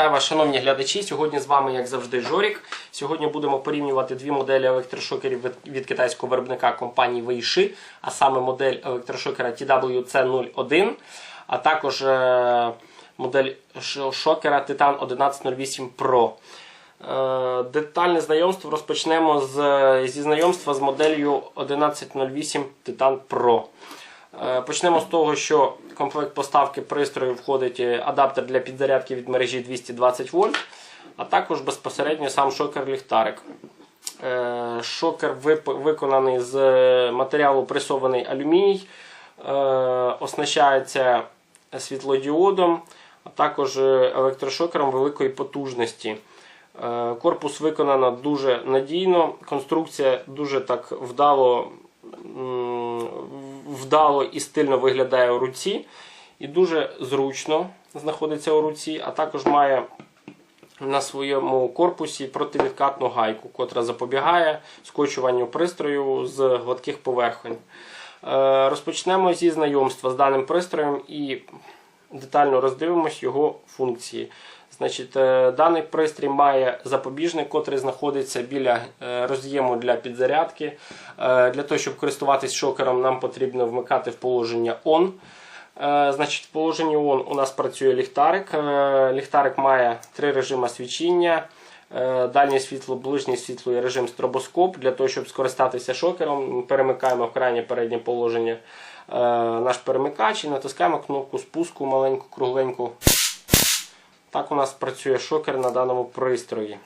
Вітаю вас, шановні глядачі. Сьогодні з вами, як завжди, Жорік. Сьогодні будемо порівнювати дві моделі електрошокерів від, китайського виробника компанії Weishi, а саме модель електрошокера TWC01, а також е, модель шокера Titan 1108 Pro. Детальне знайомство розпочнемо зі знайомства з моделлю 1108 Titan Pro. Е, Почнемо з того, що комплект поставки пристрою входить е, адаптер для підзарядки від мережі 220 вольт, а також безпосередньо сам шокер-ліхтарик. Е, Шокер виконаний з матеріалу пресований алюміній, е, оснащається світлодіодом, а також е, електрошокером великої потужності. Е, Корпус виконано дуже надійно, конструкція дуже так вдало, вдало і стильно виглядає у руці, і дуже зручно знаходиться у руці, а також має на своєму корпусі противідкатну гайку, котра запобігає скочуванню пристрою з гладких поверхонь. Е, Розпочнемо зі знайомства з даним пристроєм і детально роздивимось його функції. Значить, е, даний пристрій має запобіжник, котрий знаходиться біля е, роз'єму для підзарядки. Е, Для того, щоб користуватись шокером, нам потрібно вмикати в положення ON. Значить, в положенні ON у нас працює ліхтарик. Ліхтарик має три режими свічіння. Е, Дальнє світло, ближнє світло і режим стробоскоп. Для того, щоб скористатися шокером, перемикаємо в крайнє переднє положення е, наш перемикач і натискаємо кнопку спуску маленьку, кругленьку. Так у нас працює шокер на даному пристрої.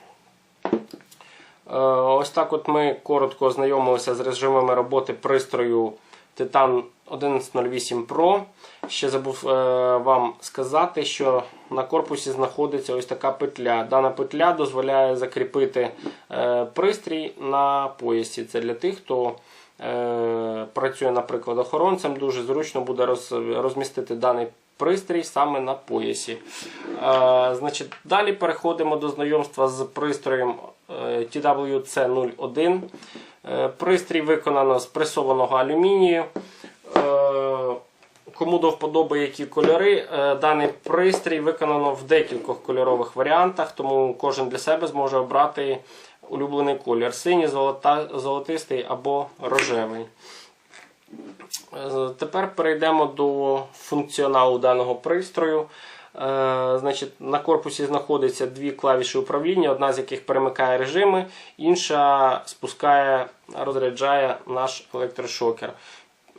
Е, Ось так от ми коротко ознайомилися з режимами роботи пристрою Titan 1108 Pro. Ще забув е, вам сказати, що на корпусі знаходиться ось така петля. Дана петля дозволяє закріпити е, пристрій на поясі. Це для тих, хто е, працює, наприклад, охоронцем. Дуже зручно буде роз, розмістити даний пристрій саме на поясі. Е, значить, далі переходимо до знайомства з пристроєм е, TWC01. Е, Пристрій виконано з пресованого алюмінію. Е, Кому до вподоби які кольори, е, даний пристрій виконано в декількох кольорових варіантах, тому кожен для себе зможе обрати улюблений колір: синій, золотистий або рожевий. Тепер перейдемо до функціоналу даного пристрою. Е, Значить, на корпусі знаходяться дві клавіші управління, одна з яких перемикає режими, інша спускає, розряджає наш електрошокер.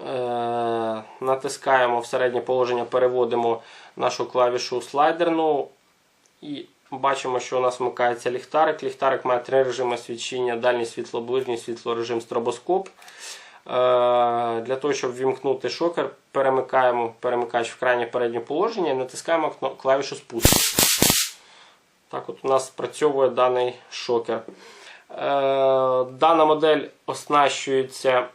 Е, Натискаємо в середнє положення, переводимо нашу клавішу слайдерну і бачимо, що у нас вмикається ліхтарик. Ліхтарик має три режими свічення: дальнє світло, ближнє світло, режим стробоскоп. Е, Для того, щоб вімкнути шокер, перемикаємо перемикач в крайнє переднє положення і натискаємо клавішу спуску. Так от у нас спрацьовує даний шокер. Е, Дана модель оснащується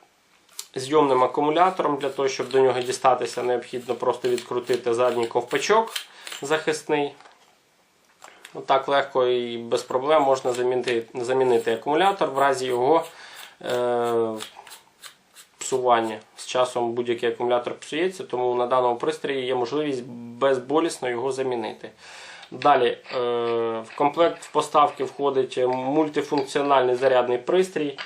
зйомним акумулятором. Для того, щоб до нього дістатися, необхідно просто відкрутити задній ковпачок захисний. Отак легко і без проблем можна замінити, замінити акумулятор в разі його е, псування. З часом будь-який акумулятор псується, тому на даному пристрої є можливість безболісно його замінити. Далі е, в комплект поставки входить мультифункціональний зарядний пристрій,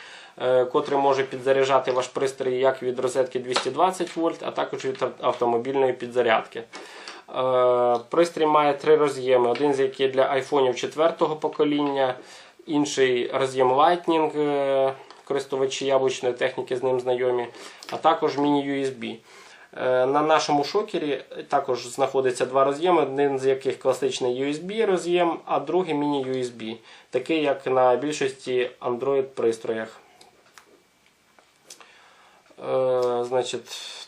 е, котрий може підзаряджати ваш пристрій як від розетки 220 вольт, а також від автомобільної підзарядки. Е, Пристрій має три роз'єми: один з яких для айфонів 4 покоління, інший роз'єм Lightning, користувачі яблучної техніки з ним знайомі, а також міні-USB. Е, На нашому шокері також знаходиться два роз'єми, один з яких класичний USB роз'єм, а другий міні-USB, такий як на більшості Android пристроях. Е,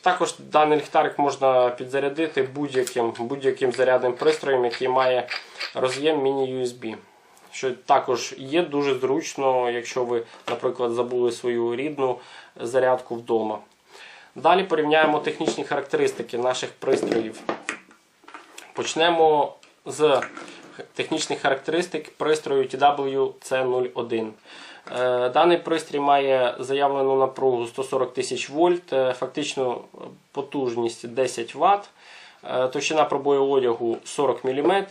також даний ліхтарик можна підзарядити будь-яким будь-яким зарядним пристроєм, який має роз'єм міні-USB. Що також є дуже зручно, якщо ви, наприклад, забули свою рідну зарядку вдома. Далі порівняємо технічні характеристики наших пристроїв. Почнемо з технічних характеристик пристрою TWC01. Е, Даний пристрій має заявлену напругу 140 тисяч вольт, е, фактичну потужність 10 Вт, е, товщина пробою одягу 40 мм,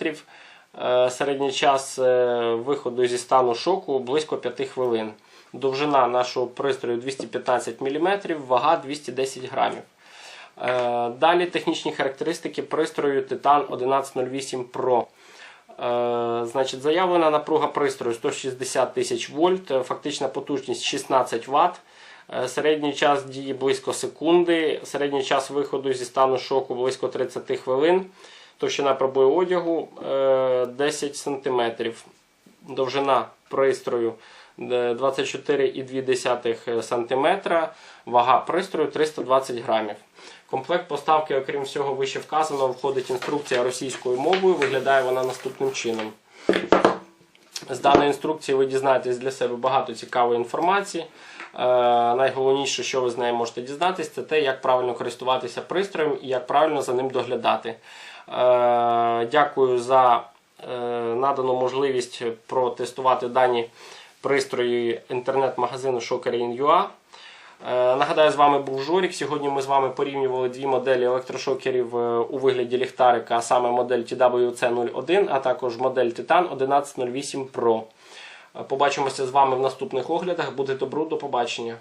Середній час е, виходу зі стану шоку близько 5 хвилин. Довжина нашого пристрою 215 мм, вага 210 грамів. Е, Далі технічні характеристики пристрою Titan 1108 Pro. Е, Значить, заявлена напруга пристрою 160 тисяч вольт, е, фактична потужність 16 Вт. Е, Середній час дії близько секунди, середній час виходу зі стану шоку близько 30 хвилин, товщина пробою одягу е, 10 см, довжина пристрою е, 24,2 см, вага пристрою 320 грамів. Комплект поставки, окрім всього вище вказаного, входить інструкція російською мовою. Виглядає вона наступним чином. З даної інструкції ви дізнаєтесь для себе багато цікавої інформації. Е, найголовніше, що ви з нею можете дізнатися, це те, як правильно користуватися пристроєм і як правильно за ним доглядати. Е, дякую за е, надану можливість протестувати дані пристрої інтернет-магазину Shocker.in.ua. Е, Нагадаю, з вами був Жорік. Сьогодні ми з вами порівнювали дві моделі електрошокерів е, у вигляді ліхтарика, а саме модель TWC01, а також модель Titan 1108 Pro. Е, Побачимося з вами в наступних оглядах. Буде добру, до побачення.